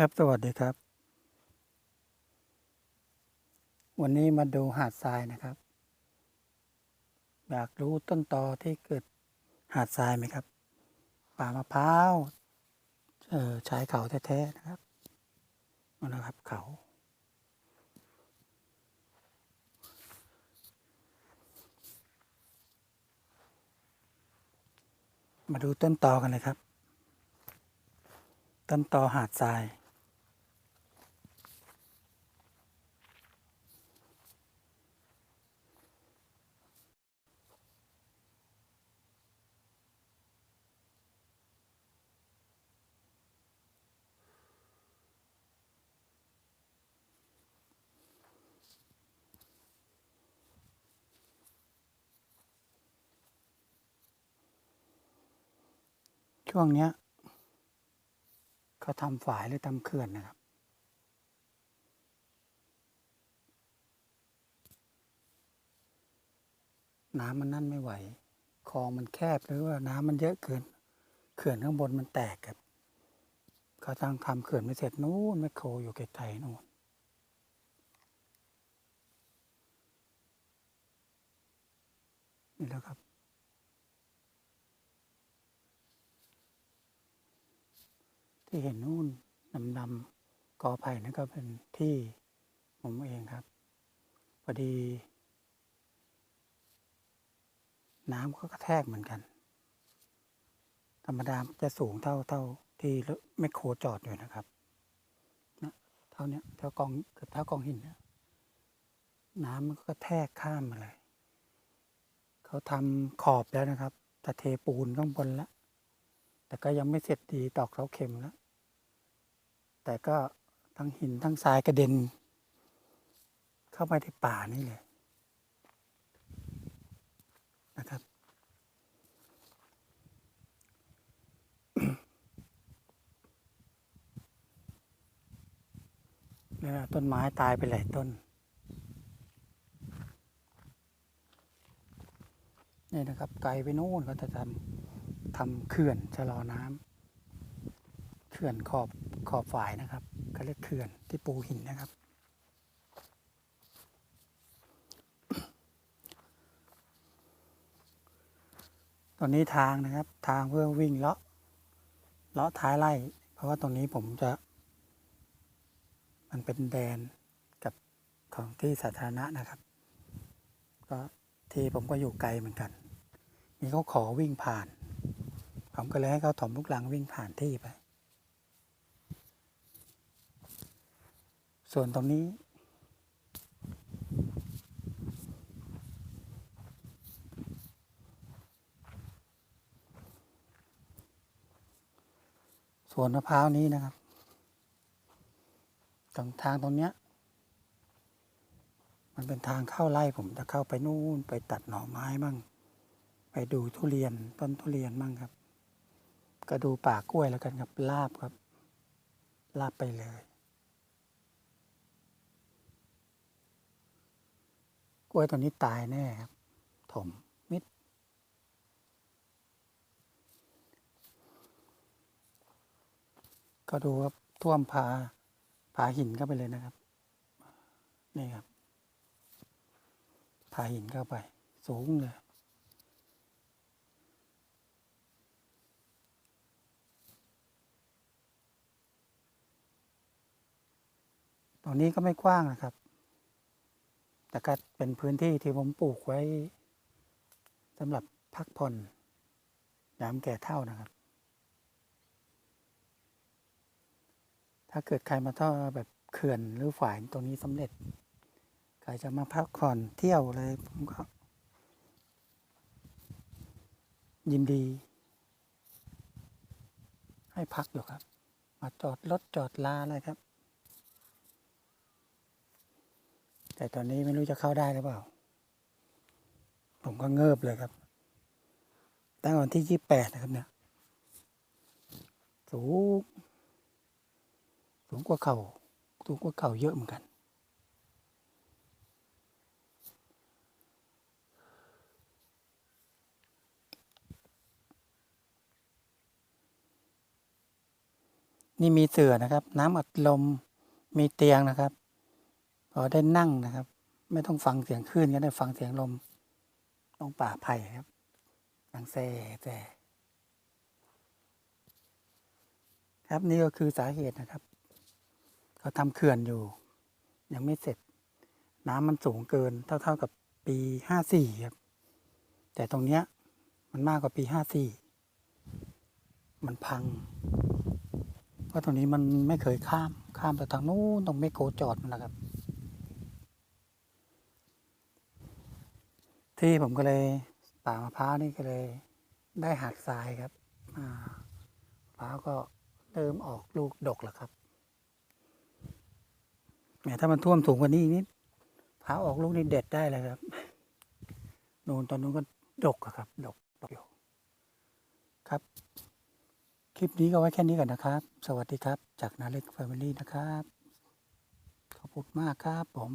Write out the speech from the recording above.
ครับสวัสดีครับ วันนี้มาดูหาดทรายนะครับ อยากรู้ต้นตอที่เกิดหาดทรายไหมครับ ป่ามะพร้าวเออชายเขาแท้ๆนะครับนั่นนะครับเขา มาดูต้นตอกันเลยครับต้นตอหาดทราย ช่วงเนี้ยเขาทำฝายหรือทำเขื่อนนะครับ น้ำมันนั่นไม่ไหวคลองมันแคบหรือว่าน้ำมันเยอะเกินเขื่อนข้างบนมันแตกครับเขาทางทำเขื่อนไม่เสร็จนู้นแมคโครอยู่ไกลๆนู้นนี่แล้วครับ ที่เห็นนู่นดำๆกอไผ่นั่นก็เป็นที่ผมเองครับพอดี น้ำก็กระแทกเหมือนกัน ธรรมดาจะสูงเท่าเท่าที่รถแมคโครจอดอยู่นะครับนะเท่าเนี้ยเท่ากองเกือบเท่ากองหินนี่ยน้ำมันก็กระแทกข้ามมาเลย เขาทำขอบแล้วนะครับแต่เทปูนข้างบนแล้วแต่ก็ยังไม่เสร็จดีตอกเสาเข็มแล้ว แต่ก็ทั้งหินทั้งทรายกระเด็น เข้าไปในป่านี่เลยนะครับนี่นะต้นไม้ตายไปหลายต้น นี่นะครับ ไกลไปโน่นเขาจะทำทำเขื่อนชะลอน้ำเขื่อนขอบ ขอบฝายนะครับเขาเรียกเขื่อนที่ปูหินนะครับ ตอนนี้ทางนะครับทางเพื่อวิ่งเลาะเลาะท้ายไร่ เพราะว่าตรงนี้ผมจะ มันเป็นแดนกับของที่สาธารณะนะครับ ก็ที่ผมก็อยู่ไกลเหมือนกันมีเขาขอวิ่งผ่าน ผมก็เลยให้เขาถมลูกลังวิ่งผ่านที่ไป ส่วนตรงนี้สวนมะพร้าวนี้นะครับตรงทางตรงเนี้ย มันเป็นทางเข้าไร่ผมจะเข้าไปนู่นไปตัดหน่อไม้บ้าง ไปดูทุเรียนต้นทุเรียนบ้างครับ ก็ดูป่ากล้วยแล้วกันครับลาบครับ ลาบไปเลย ล้วยตัวนี้ตายแน่ครับ ถมมิด ก็ดูครับ ท่วมผาผาหินเข้าไปเลยนะครับ นี่ครับผาหินเข้าไป สูงเลยตรงนี้ก็ไม่กว้างนะครับ แต่ก็เป็นพื้นที่ที่ผมปลูกไว้สำหรับพักผ่อนยามแก่เท่านะครับ ถ้าเกิดใครมาท่อแบบเขื่อนหรือฝ่ายตรงนี้สำเร็จ ใครจะมาพักผ่อนเที่ยวเลยผมก็ ยินดี ให้พักอยู่ครับ มาจอดรถจอดลาอะไรครับ แต่ตอนนี้ไม่รู้จะเข้าได้หรือเปล่า ผมก็เงิบเลยครับ ตั้งวันที่ยี่แปดนะครับเนี่ย สูง สูงกว่าเขาสูงกว่าเข่าเยอะเหมือนกัน นี่มีเสือนะครับ น้ำอัดลม มีเตียงนะครับ ได้นั่งนะครับ ไม่ต้องฟังเสียงคลื่นก็ได้ฟังเสียงลมตรงป่าไผ่ครับดังแซ่แซ่ครับนี่ก็คือสาเหตุนะครับเขาทำเขื่อนอยู่ ยังไม่เสร็จ น้ำมันสูงเกินเท่าเท่ากับปีห้าสี่ครับแต่ตรงเนี้ยมันมากกว่าปีห้าสี่มันพัง เพราะตรงนี้มันไม่เคยข้ามข้ามไปทางนู้นตรงไม่โกจอดมันนะครับ ที่ผมก็เลยป่ามะพร้าวนี่ก็เลยได้หักทรายครับมะพร้าวก็เริ่มออกลูกดกแล้วครับแหมถ้ามันท่วมสูงกว่านี้นิดพร้าวออกลูกนี่เด็ดได้เลยครับนูนตอนนู้นก็ดกอะครับ ดกดกอยู่ครับ คลิปนี้ก็ไว้แค่นี้ก่อนนะครับ สวัสดีครับ จากนาเล็กแฟมิลี่นะครับ ขอบคุณมากครับผม